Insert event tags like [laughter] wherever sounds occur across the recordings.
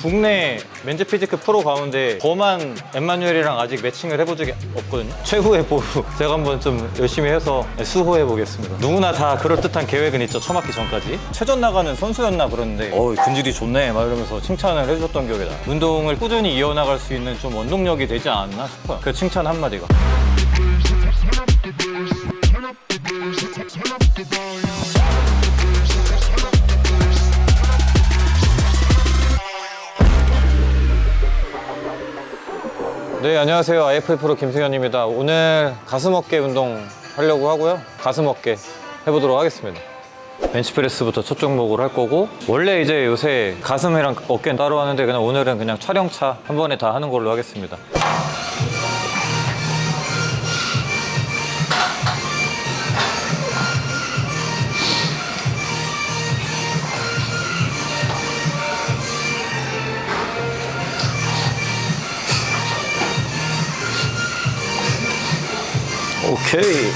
국내 맨즈 피지크 프로 가운데 저만 엠마뉴엘이랑 아직 매칭을 해본 적이 없거든요. 최후의 보루 [laughs] 제가 한번 좀 열심히 해서 수호해 보겠습니다. 누구나 다 그럴듯한 계획은 있죠. 처맞기 전까지. 최전 나가는 선수였나 그러는데 어 근질이 좋네 막 이러면서 칭찬을 해줬던 기억이 나요. 운동을 꾸준히 이어나갈 수 있는 좀 원동력이 되지 않았나 싶어요. 그 칭찬 한마디가. 네, 안녕하세요. IFL 프로 김승현입니다. 오늘 가슴 어깨 운동 하려고 하고요. 가슴 어깨 해보도록 하겠습니다. 벤치프레스부터 첫 종목으로 할 거고 원래 이제 요새 가슴이랑 어깨는 따로 하는데 그냥 오늘은 그냥 촬영차 한 번에 다 하는 걸로 하겠습니다. 오케이.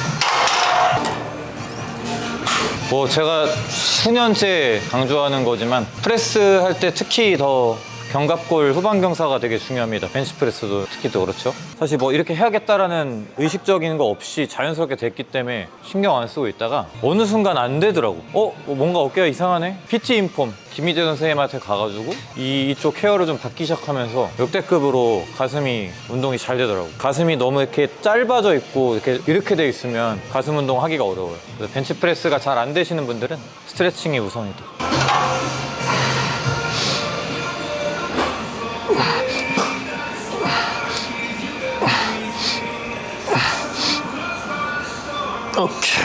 뭐 제가 수년째 강조하는 거지만 프레스 할 때 특히 더 견갑골 후방 경사가 되게 중요합니다. 벤치프레스도 특히 더 그렇죠. 사실 뭐 이렇게 해야겠다라는 의식적인 거 없이 자연스럽게 됐기 때문에 신경 안 쓰고 있다가 어느 순간 안 되더라고. 어? 뭐 뭔가 어깨가 이상하네? PT 인폼 김희재 선생님한테 가가지고 이, 이쪽 케어를 좀 받기 시작하면서 역대급으로 가슴이 운동이 잘 되더라고. 가슴이 너무 이렇게 짧아져 있고 이렇게 이렇게 돼 있으면 가슴 운동 하기가 어려워요. 그래서 벤치프레스가 잘 안 되시는 분들은 스트레칭이 우선이다. 오케이.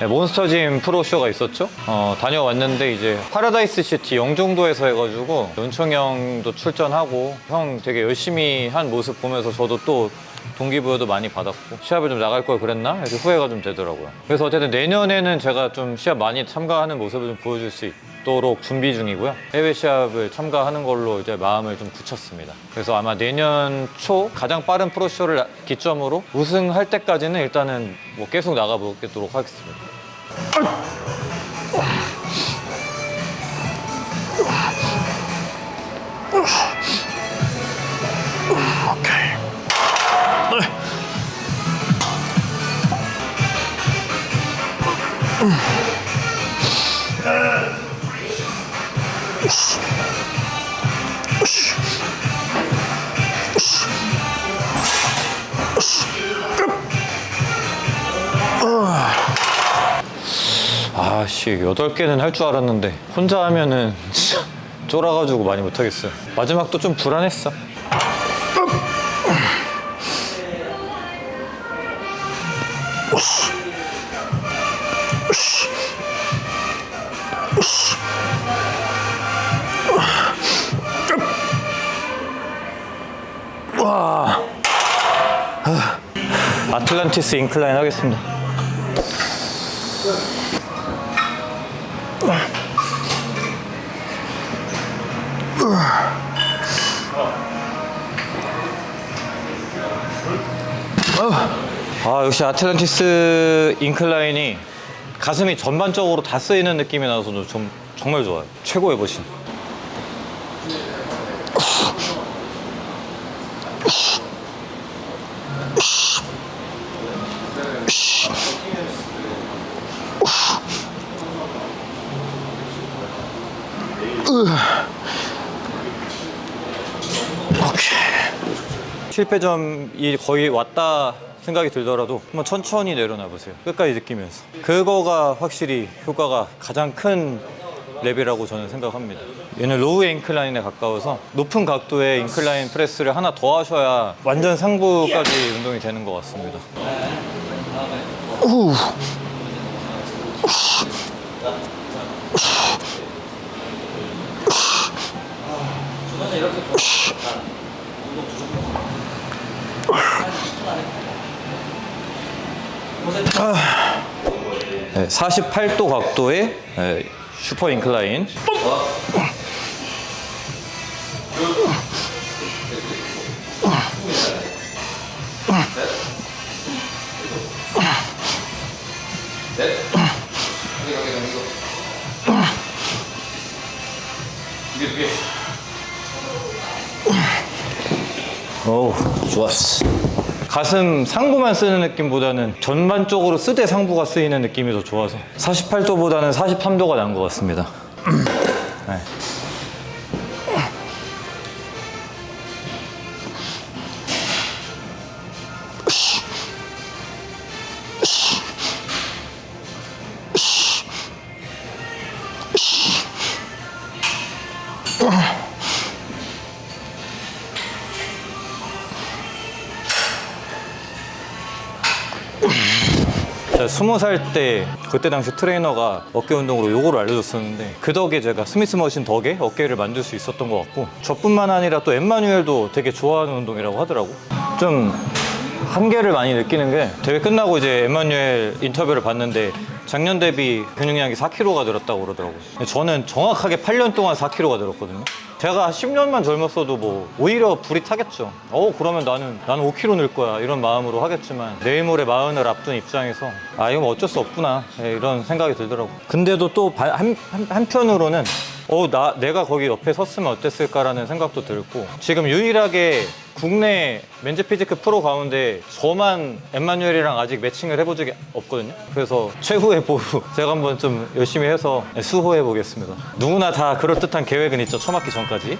네, 몬스터짐 프로쇼가 있었죠. 어, 다녀왔는데 이제 파라다이스 시티 영종도에서 해가지고 은총 형도 출전하고 형 되게 열심히 한 모습 보면서 저도 또 동기부여도 많이 받았고 시합을 좀 나갈 걸 그랬나 이렇게 후회가 좀 되더라고요. 그래서 어쨌든 내년에는 제가 좀 시합 많이 참가하는 모습을 좀 보여줄 수 있 도록 준비 중이고요. 해외 시합을 참가하는 걸로 이제 마음을 좀 굳혔습니다. 그래서 아마 내년 초 가장 빠른 프로쇼를 기점으로 우승할 때까지는 일단은 뭐 계속 나가보도록 하겠습니다. 아씨. 여덟 개는 할 줄 알았는데 혼자 하면은 쫄아가지고 많이 못하겠어요. 마지막도 좀 불안했어. 와. 아, 아틀란티스 인클라인 하겠습니다. 아 역시 아틀란티스 인클라인이 가슴이 전반적으로 다 쓰이는 느낌이 나서 좀 정말 좋아요 최고의 버신 실패점이 거의 왔다 생각이 들더라도 한번 천천히 내려놔 보세요. 끝까지 느끼면서. 그거가 확실히 효과가 가장 큰 랩이라고 저는 생각합니다. 얘는 로우 인클라인에 가까워서 높은 각도의 인클라인 프레스를 하나 더 하셔야 완전 상부까지 운동이 되는 것 같습니다. 네, 48도 각도의 네, 슈퍼 인클라인. 오, 좋았어. 가슴 상부만 쓰는 느낌보다는 전반적으로 쓰대 상부가 쓰이는 느낌이 더 좋아서 48도보다는 43도가 난 것 같습니다. 스무 살 때 그때 당시 트레이너가 어깨 운동으로 요거를 알려줬었는데 그 덕에 제가 스미스 머신 덕에 어깨를 만들 수 있었던 것 같고 저뿐만 아니라 또 엠마뉴엘도 되게 좋아하는 운동이라고 하더라고. 좀 한계를 많이 느끼는 게 대회 끝나고 이제 엠마뉴엘 인터뷰를 봤는데 작년 대비 근육량이 4kg가 늘었다고 그러더라고요. 저는 정확하게 8년 동안 4kg가 늘었거든요. 제가 10년만 젊었어도 뭐 오히려 불이 타겠죠. 어 그러면 나는 나는 5kg 늘 거야 이런 마음으로 하겠지만 내일 모레 마흔을 앞둔 입장에서 아 이건 어쩔 수 없구나 예, 이런 생각이 들더라고. 근데도 또한 한편으로는 어, 나, 내가 거기 옆에 섰으면 어땠을까라는 생각도 들고, 지금 유일하게 국내 맨즈 피지크 프로 가운데 저만 엠마뉴엘이랑 아직 매칭을 해본 적이 없거든요. 그래서 최후의 보루 [laughs] 제가 한번 좀 열심히 해서 수호해 보겠습니다. 누구나 다 그럴듯한 계획은 있죠. 처맞기 전까지.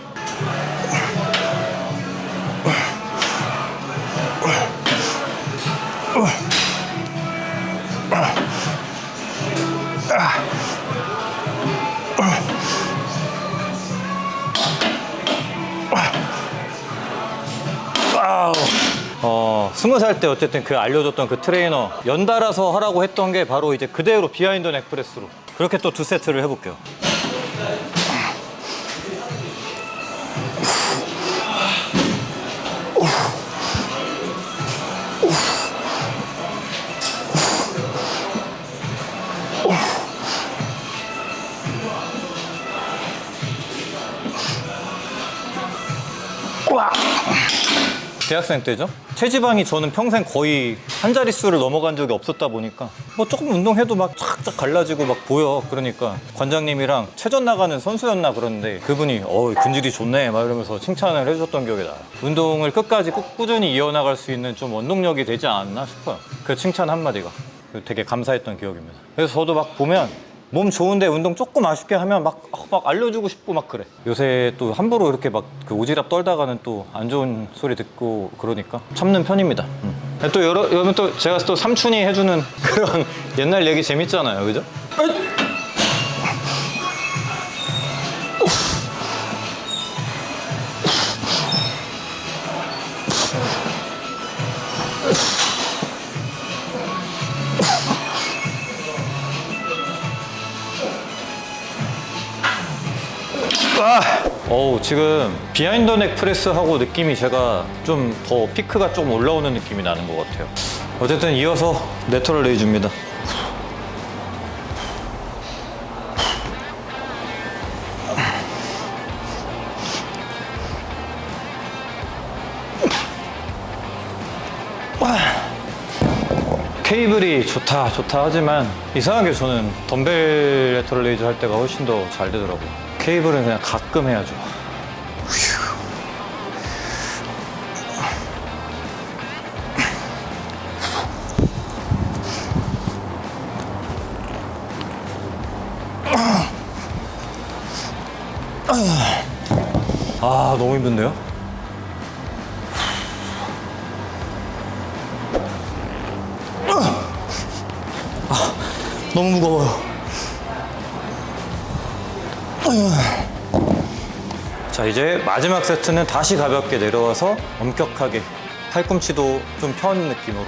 스무 살 때 어쨌든 그 알려줬던 그 트레이너 연달아서 하라고 했던 게 바로 이제 그대로 비하인드 넥 프레스로 그렇게 또 두 세트를 해볼게요. 대학생 때죠. 체지방이 저는 평생 거의 한 자릿수를 넘어간 적이 없었다 보니까 뭐 조금 운동해도 막 쫙쫙 갈라지고 막 보여. 그러니까 관장님이랑 체전 나가는 선수였나 그러는데 그분이 어 근질이 좋네 막 이러면서 칭찬을 해줬던 기억이 나요. 운동을 끝까지 꾸, 꾸준히 이어나갈 수 있는 좀 원동력이 되지 않았나 싶어요. 그 칭찬 한마디가 되게 감사했던 기억입니다. 그래서 저도 막 보면 몸 좋은데 운동 조금 아쉽게 하면 막, 아, 막 알려주고 싶고 막 그래. 요새 또 함부로 이렇게 막 그 오지랖 떨다가는 또 안 좋은 소리 듣고 그러니까 참는 편입니다. 음. 또 여러, 여러분 또 제가 또 삼촌이 해주는 [laughs] 그런 옛날 얘기 재밌잖아요. 그죠? 어우 지금 비하인드 넥 프레스 하고 느낌이 제가 좀 더 피크가 좀 올라오는 느낌이 나는 것 같아요. 어쨌든 이어서 네터를 내줍니다. 케이블이 좋다 좋다 하지만 이상하게 저는 덤벨 레터럴 레이즈 할 때가 훨씬 더 잘 되더라고요. 케이블은 그냥 가끔 해야죠 아 너무 힘든데요? 너무 무거워요. 자 이제 마지막 세트는 다시 가볍게 내려와서 엄격하게 팔꿈치도 좀 편 느낌으로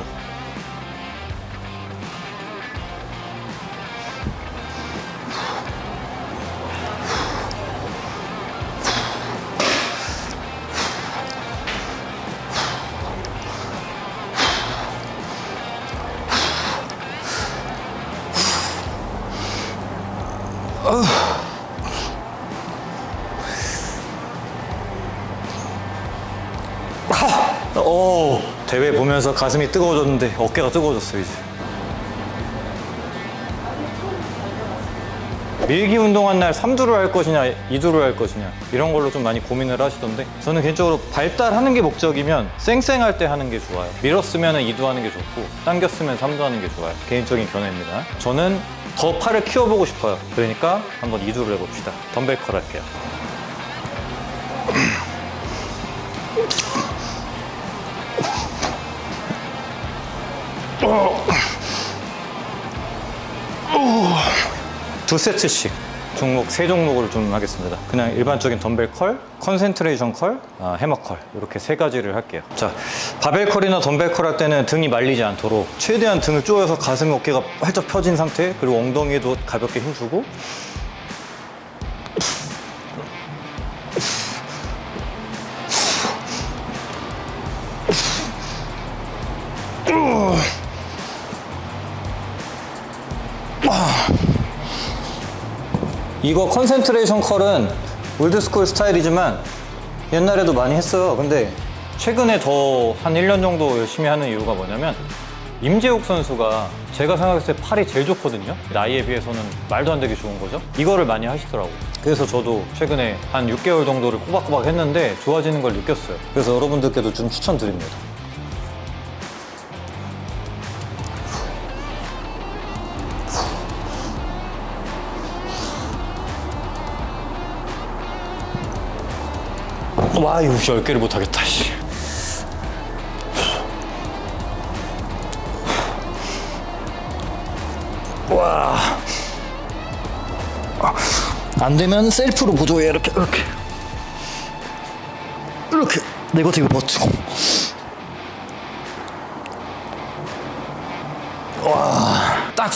오 대회 보면서 가슴이 뜨거워졌는데 어깨가 뜨거워졌어요 이제. 밀기 운동한 날 3두를 할 것이냐 2두를 할 것이냐 이런 걸로 좀 많이 고민을 하시던데 저는 개인적으로 발달하는 게 목적이면 쌩쌩할 때 하는 게 좋아요. 밀었으면 2두 하는 게 좋고 당겼으면 3두 하는 게 좋아요. 개인적인 견해입니다. 저는 더 팔을 키워보고 싶어요. 그러니까 한번 2두를 해봅시다. 덤벨 컬 할게요 두 세트씩 종목 세 종목을 좀 하겠습니다. 그냥 일반적인 덤벨 컬, 컨센트레이션 컬, 아, 해머 컬 이렇게 세 가지를 할게요. 자, 바벨 컬이나 덤벨 컬 할 때는 등이 말리지 않도록 최대한 등을 조여서 가슴 어깨가 활짝 펴진 상태 그리고 엉덩이도 가볍게 힘주고 이거 컨센트레이션 컬은 올드스쿨 스타일이지만 옛날에도 많이 했어요. 근데 최근에 더 한 1년 정도 열심히 하는 이유가 뭐냐면 임재욱 선수가 제가 생각했을 때 팔이 제일 좋거든요. 나이에 비해서는 말도 안 되게 좋은 거죠. 이거를 많이 하시더라고요. 그래서 저도 최근에 한 6개월 정도를 꼬박꼬박 했는데 좋아지는 걸 느꼈어요. 그래서 여러분들께도 좀 추천드립니다. 와, 이거 10개를 못하겠다, 씨. 와. 안 되면 셀프로 보조해, 이렇게, 이렇게. 이렇게. 내가 되게 버티고.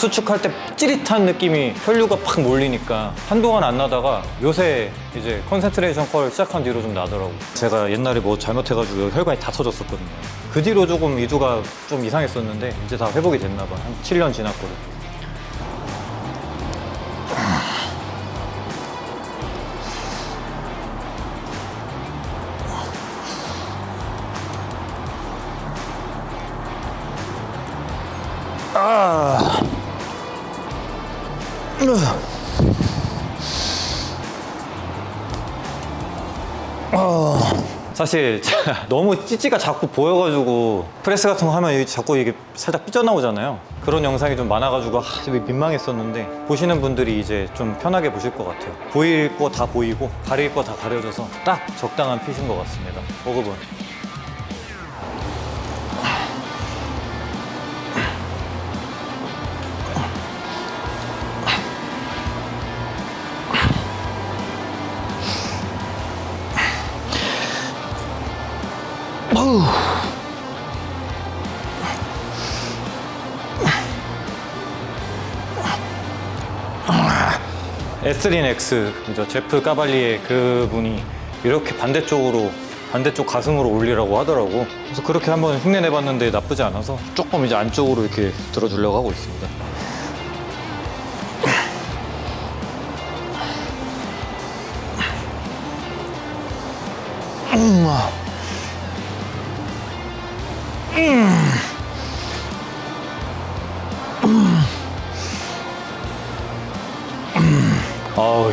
수축할 때 찌릿한 느낌이 혈류가 팍 몰리니까 한동안 안 나다가 요새 이제 컨센트레이션 컬 시작한 뒤로 좀 나더라고. 제가 옛날에 뭐 잘못해가지고 혈관이 다 터졌었거든요. 그 뒤로 조금 이두가 좀 이상했었는데 이제 다 회복이 됐나 봐. 한 7년 지났거든. 사실 [laughs] 너무 찌찌가 자꾸 보여가지고 프레스 같은 거 하면 자꾸 이게 살짝 삐져나오잖아요. 그런 영상이 좀 많아가지고 아, 되게 민망했었는데 보시는 분들이 이제 좀 편하게 보실 것 같아요. 보일 거 다 보이고 가릴 거 다 가려져서 딱 적당한 핏인 것 같습니다. 보급은 에스린 X 이제 제프 까발리의 그분이 이렇게 반대쪽으로 반대쪽 가슴으로 올리라고 하더라고. 그래서 그렇게 한번 흉내 내봤는데 나쁘지 않아서 조금 이제 안쪽으로 이렇게 들어주려고 하고 있습니다 아우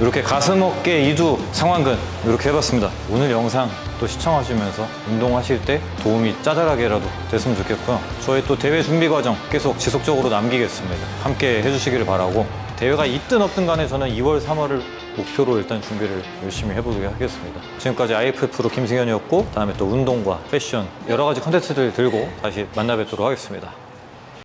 이렇게 가슴 어깨 이두 상완근 이렇게 해봤습니다. 오늘 영상 또 시청하시면서 운동하실 때 도움이 짜잘하게라도 됐으면 좋겠고요. 저희 또 대회 준비 과정 계속 지속적으로 남기겠습니다. 함께 해주시기를 바라고 대회가 있든 없든 간에 저는 2월 3월을 목표로 일단 준비를 열심히 해보도록 하겠습니다. 지금까지 IF 프로 김승현이었고 다음에 또 운동과 패션 여러 가지 컨텐츠들 들고 다시 만나 뵙도록 하겠습니다